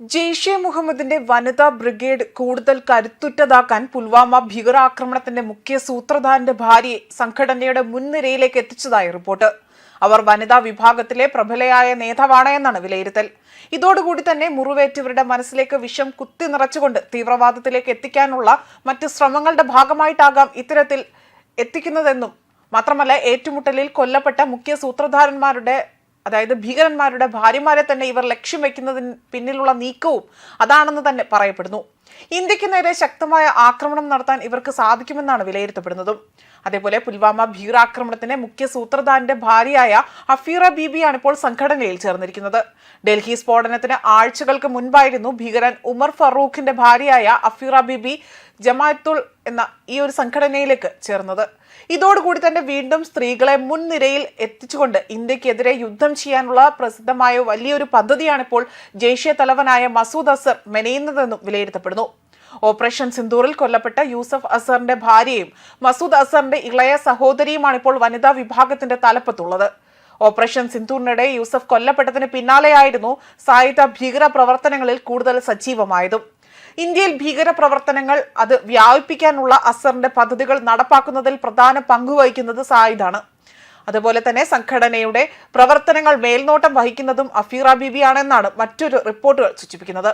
ജെയ്ഷെ മുഹമ്മദിന്റെ വനിതാ ബ്രിഗേഡ് കൂടുതൽ കരുത്തുറ്റതാക്കാൻ പുൽവാമ ഭീകരാക്രമണത്തിന്റെ മുഖ്യ സൂത്രധാരന്റെ ഭാര്യയെ സംഘടനയുടെ മുൻനിരയിലേക്ക് എത്തിച്ചതായി റിപ്പോർട്ട്. അവർ വനിതാ വിഭാഗത്തിലെ പ്രബലയായ നേതാവാണ് എന്നാണ് വിലയിരുത്തൽ. ഇതോടുകൂടി തന്നെ മുറിവേറ്റവരുടെ മനസ്സിലേക്ക് വിഷം കുത്തി നിറച്ചുകൊണ്ട് തീവ്രവാദത്തിലേക്ക് എത്തിക്കാനുള്ള മറ്റ് ശ്രമങ്ങളുടെ ഭാഗമായിട്ടാകാം ഇത്തരത്തിൽ എത്തിക്കുന്നതെന്നും മാത്രമല്ല ഏറ്റുമുട്ടലിൽ കൊല്ലപ്പെട്ട മുഖ്യ സൂത്രധാരന്മാരുടെ അതായത് ഭീകരന്മാരുടെ ഭാര്യമാരെ തന്നെ ഇവർ ലക്ഷ്യം വെക്കുന്നതിന് പിന്നിലുള്ള നീക്കവും അതാണെന്ന് തന്നെ പറയപ്പെടുന്നു. ഇന്ത്യയ്ക്ക് നേരെ ശക്തമായ ആക്രമണം നടത്താൻ ഇവർക്ക് സാധിക്കുമെന്നാണ് വിലയിരുത്തപ്പെടുന്നതും. അതേപോലെ പുൽവാമ ഭീകരാക്രമണത്തിന്റെ മുഖ്യ സൂത്രധാരന്റെ ഭാര്യയായ അഫീറ ബീബിയാണ് ഇപ്പോൾ സംഘടനയിൽ ചേർന്നിരിക്കുന്നത്. ഡൽഹി സ്ഫോടനത്തിന് ആഴ്ചകൾക്ക് മുൻപായിരുന്നു ഭീകരൻ ഉമർ ഫറൂഖിന്റെ ഭാര്യയായ അഫീറ ബീബി ജമാഅത്തുൾ എന്ന ഈ ഒരു സംഘടനയിലേക്ക് ചേർന്നത്. ഇതോടുകൂടി തന്നെ വീണ്ടും സ്ത്രീകളെ മുൻനിരയിൽ എത്തിച്ചുകൊണ്ട് ഇന്ത്യക്കെതിരെ യുദ്ധം ചെയ്യാനുള്ള പ്രസിദ്ധമായ വലിയൊരു പദ്ധതിയാണ് ഇപ്പോൾ ജെയ്ഷെ തലവനായ മസൂദ് അസർ മെനയുന്നതെന്നും വിലയിരുത്തപ്പെടുന്നു. ഓപ്പറേഷൻ സിന്ദൂറിൽ കൊല്ലപ്പെട്ട യൂസഫ് അസറിന്റെ ഭാര്യയും മസൂദ് അസറിന്റെ ഇളയ സഹോദരിയുമാണ് ഇപ്പോൾ വനിതാ വിഭാഗത്തിന്റെ തലപ്പത്തുള്ളത്. ഓപ്പറേഷൻ സിന്ദൂറിനിടെ യൂസഫ് കൊല്ലപ്പെട്ടതിന് പിന്നാലെയായിരുന്നു സായുധ ഭീകര പ്രവർത്തനങ്ങളിൽ കൂടുതൽ സജീവമായതും. ഇന്ത്യയിൽ ഭീകര പ്രവർത്തനങ്ങൾ അത് വ്യാപിപ്പിക്കാനുള്ള അസറിന്റെ പദ്ധതികൾ നടപ്പാക്കുന്നതിൽ പ്രധാന പങ്കുവഹിക്കുന്നത് സായിദാണ് അതുപോലെ തന്നെ സംഘടനയുടെ പ്രവർത്തനങ്ങൾ മേൽനോട്ടം വഹിക്കുന്നതും അഫീറ ബീബിയാണെന്നാണ് മറ്റൊരു റിപ്പോർട്ടുകൾ സൂചിപ്പിക്കുന്നത്.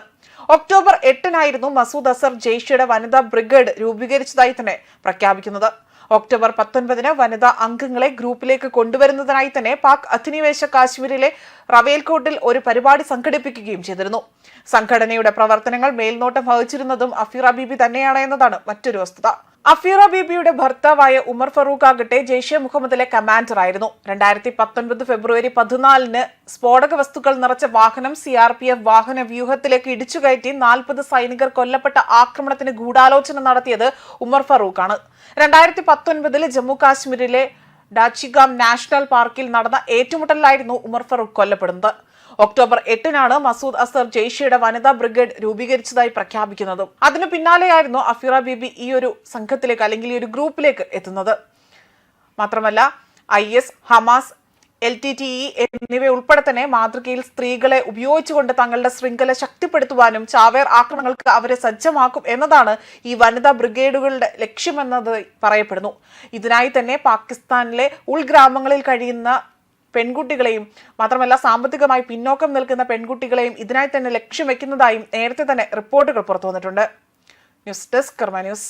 ഒക്ടോബർ എട്ടിനായിരുന്നു മസൂദ് അസർ ജെയ്ഷയുടെ വനിതാ ബ്രിഗേഡ് രൂപീകരിച്ചതായി തന്നെ പ്രഖ്യാപിക്കുന്നത്. ഒക്ടോബർ പത്തൊൻപതിന് വനിതാ അംഗങ്ങളെ ഗ്രൂപ്പിലേക്ക് കൊണ്ടുവരുന്നതിനായി തന്നെ പാക് അധിനിവേശ കാശ്മീരിലെ റവേൽകോട്ടിൽ ഒരു പരിപാടി സംഘടിപ്പിക്കുകയും ചെയ്തിരുന്നു. സംഘടനയുടെ പ്രവർത്തനങ്ങൾ മേൽനോട്ടം വഹിച്ചിരുന്നതും അഫീറ ബീബി തന്നെയാണ് എന്നതാണ് മറ്റൊരു വസ്തുത. അഫീറ ബീബിയുടെ ഭർത്താവായ ഉമർ ഫറൂഖ് ആകട്ടെ ജെയ്ഷെ മുഹമ്മദിലെ കമാൻഡർ ആയിരുന്നു രണ്ടായിരത്തി പത്തൊൻപത് ഫെബ്രുവരി പതിനാലിന് സ്ഫോടക വസ്തുക്കൾ നിറച്ച വാഹനം സി ആർ പി എഫ് വാഹന വ്യൂഹത്തിലേക്ക് ഇടിച്ചുകയറ്റി നാൽപ്പത് സൈനികർ കൊല്ലപ്പെട്ട ആക്രമണത്തിന് ഗൂഢാലോചന നടത്തിയത് ഉമർ ഫറൂഖ് ആണ് രണ്ടായിരത്തി പത്തൊൻപതിൽ ജമ്മു കാശ്മീരിലെ ഡാച്ചിഗാം നാഷണൽ പാർക്കിൽ നടന്ന ഏറ്റുമുട്ടലിലായിരുന്നു ഉമർ ഫറൂഖ് കൊല്ലപ്പെടുന്നത്. ഒക്ടോബർ എട്ടിനാണ് മസൂദ് അസർ ജെയ്ഷയുടെ വനിതാ ബ്രിഗേഡ് രൂപീകരിച്ചതായി പ്രഖ്യാപിക്കുന്നതും. അതിനു പിന്നാലെയായിരുന്നു അഫിറ ബീബി ഈ ഒരു സംഘത്തിലേക്ക് അല്ലെങ്കിൽ ഈ ഒരു ഗ്രൂപ്പിലേക്ക് എത്തുന്നത്. മാത്രമല്ല I S Hamas L T T E എന്നിവ ഉൾപ്പെടെ തന്നെ മാതൃകയിൽ സ്ത്രീകളെ ഉപയോഗിച്ചുകൊണ്ട് തങ്ങളുടെ ശൃംഖല ശക്തിപ്പെടുത്തുവാനും ചാവേർ ആക്രമണങ്ങൾക്ക് അവരെ സജ്ജമാക്കും എന്നതാണ് ഈ വനിതാ ബ്രിഗേഡുകളുടെ ലക്ഷ്യമെന്നത് പറയപ്പെടുന്നു. ഇതിനായി തന്നെ പാകിസ്ഥാനിലെ ഉൾഗ്രാമങ്ങളിൽ കഴിയുന്ന പെൺകുട്ടികളെയും മാത്രമല്ല സാമ്പത്തികമായി പിന്നോക്കം നിൽക്കുന്ന പെൺകുട്ടികളെയും ഇതിനായി തന്നെ ലക്ഷ്യം വെക്കുന്നതായും നേരത്തെ തന്നെ റിപ്പോർട്ടുകൾ പുറത്തു വന്നിട്ടുണ്ട് ന്യൂസ് ഡെസ്ക് കർമ്മ ന്യൂസ്.